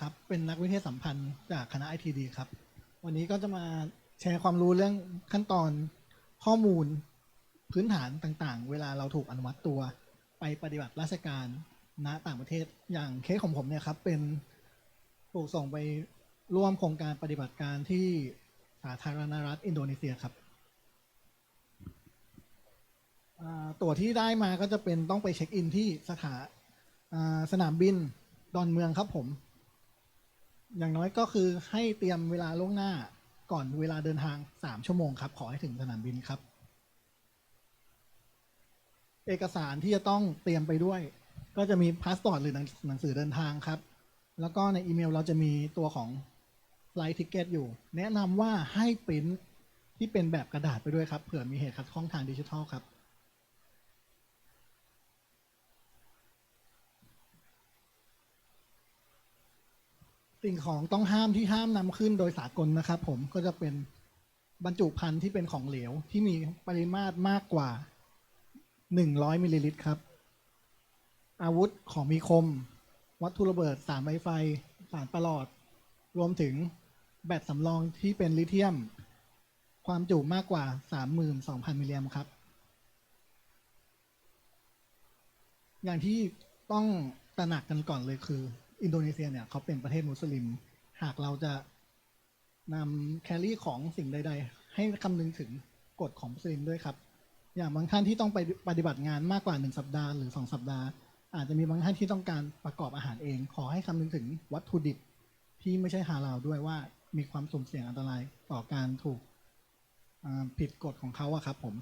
ครับ เป็นนักวิทยสัมพันธ์จากคณะ ITD ครับ วันนี้ก็จะมาแชร์ความรู้เรื่องขั้นตอนข้อมูลพื้นฐานต่างๆ เวลาเราถูกอนุมัติตัวไปปฏิบัติราชการณต่างประเทศ อย่างเคสของผมเนี่ยครับ เป็นถูกส่งไปร่วมโครงการปฏิบัติการที่สาธารณรัฐอินโดนีเซียครับตั๋วที่ได้มาก็จะเป็นต้องไปเช็คอินที่สถาาสนามบินดอนเมืองครับผม อย่างน้อยก็คือให้เตรียมเวลาล่วงหน้าก่อนเวลาเดินทางสามชั่วโมงครับ ขอให้ถึงสนามบินครับ เอกสารที่จะต้องเตรียมไปด้วย ก็จะมีพาสปอร์ตหรือหนังหนังสือเดินทางครับ แล้วก็ในอีเมลเราจะมีตัวของ flight ticket อยู่ แนะนำว่าให้ปริ้นที่เป็นแบบกระดาษไปด้วยครับ เผื่อมีเหตุขัดข้องทางดิจิทัลครับ สิ่งของต้องห้ามที่ห้ามนำขึ้นโดยสากลนะครับผมก็จะเป็นบรรจุภัณฑ์ที่เป็นของเหลว ที่มีปริมาตรมากกว่า 100มิลลิลิตรครับ อาวุธของมีคม วัตถุระเบิดสารไวไฟ สารประหลอด รวมถึงแบตสำรองที่เป็นลิเธียม ความจุมากกว่า 32,000 มิลลิแอมครับ อย่างที่ต้องตระหนักกันก่อนเลยคือ อินโดนีเซียเนี่ยเขาเป็นประเทศมุสลิม หากเราจะนำแคลรี่ของสิ่งใด ๆ ให้คำนึงถึงกฎของมุสลิมด้วยครับ อย่างบางท่านที่ต้องไปปฏิบัติงานมากกว่าหนึ่งสัปดาห์หรือสองสัปดาห์ อาจจะมีบางท่านที่ต้องการประกอบอาหารเอง ขอให้คำนึงถึงวัตถุดิบที่ไม่ใช่ฮาลาลด้วยว่ามีความสุ่มเสี่ยงอันตรายต่อการถูกผิดกฎของเขาอะครับผม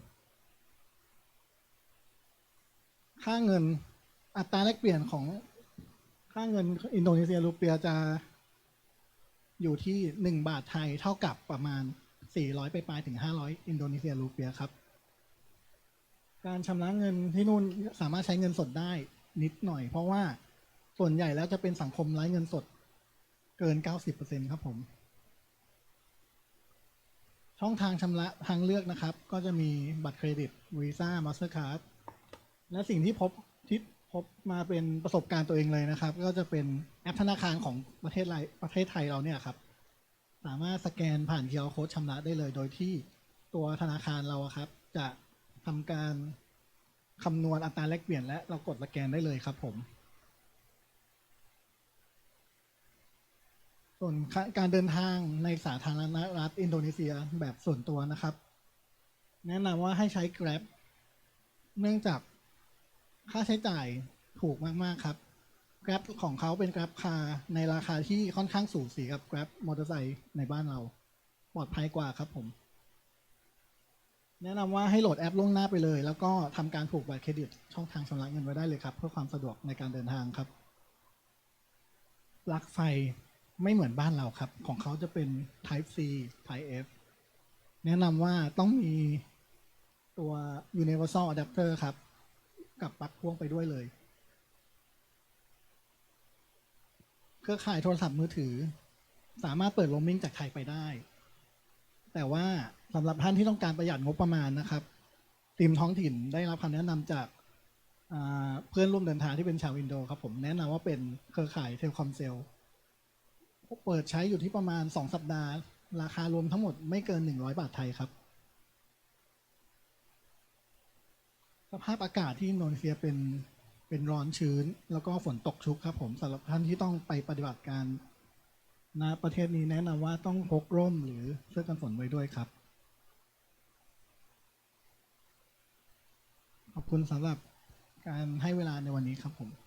ค่าเงินอัตราแลกเปลี่ยนของ เงินอินโดนีเซียรูเปียจะอยู่ที่หนึ่งบาทไทยเท่ากับประมาณสี่ร้อยไปปลายถึงห้าร้อยอินโดนีเซียรูเปียครับ การชำระเงินที่นู่นสามารถใช้เงินสดได้นิดหน่อย เพราะว่าส่วนใหญ่แล้วจะเป็นสังคมไร้เงินสดเกิน90%ครับผม ช่องทางชำระทางเลือกนะครับ ก็จะมีบัตรเครดิตวีซ่ามาสเตอร์คาร์ดและสิ่งที่พบที่ บมาเป็นประสบการณ์ตัวเองเลยนะครับ ก็จะเป็นแอปธนาคารของประเทศไรประเทศไทยเราเนี่ยครับสามารถสแกนผ่าน QR Code ชำระได้เลย โดยที่ตัวธนาคารเราครับ จะทำการคำนวณอัตราแลกเปลี่ยนและเรากดสแกนได้เลยครับผม ส่วนการเดินทางในสาธารณรัฐอินโดนีเซียแบบส่วนตัวนะครับ แนะนำว่าให้ใช้ Grab เนื่องจาก ค่าใช้จ่ายถูกมาก ๆ ครับ Grab ของเขาเป็น Grab คาในราคาที่ค่อนข้างสูสีกับ Grab มอเตอร์ไซค์ในบ้านเรา ปลอดภัยกว่าครับผม แนะนำว่าให้โหลดแอปล่วงหน้าไปเลย แล้วก็ทำการผูกบัตรเครดิต ช่องทางชำระเงินไว้ได้เลยครับ เพื่อความสะดวกในการเดินทางครับปลั๊กไฟไม่เหมือนบ้านเราครับ ของเขาจะเป็น Type C Type F แนะนำว่าต้องมีตัว Universal Adapter ครับ กับปลั๊กพ่วงไปด้วยเลย เครือข่ายโทรศัพท์มือถือ สามารถเปิดโรมมิ่งจากไทยไปได้ แต่ว่าสำหรับท่านที่ต้องการประหยัดงบประมาณนะครับทีมท้องถิ่นได้รับคำแนะนำจากเพื่อนร่วมเดินทางที่เป็นชาวอินโดครับผมแนะนำว่าเป็นเครือข่ายเทลคอมเซลเปิดใช้อยู่ที่ประมาณ 2 สัปดาห์ ราคารวมทั้งหมดไม่เกิน 100 บาทไทยครับ สภาพอากาศที่อินโดนีเซียเป็นเป็นร้อนชื้น แล้วก็ฝนตกชุกครับ ผมสำหรับท่านที่ต้องไปปฏิบัติการณประเทศนี้แนะนำว่าต้องพกร่มหรือเสื้อกันฝนไว้ด้วยครับ ขอบคุณสำหรับการให้เวลาในวันนี้ครับผม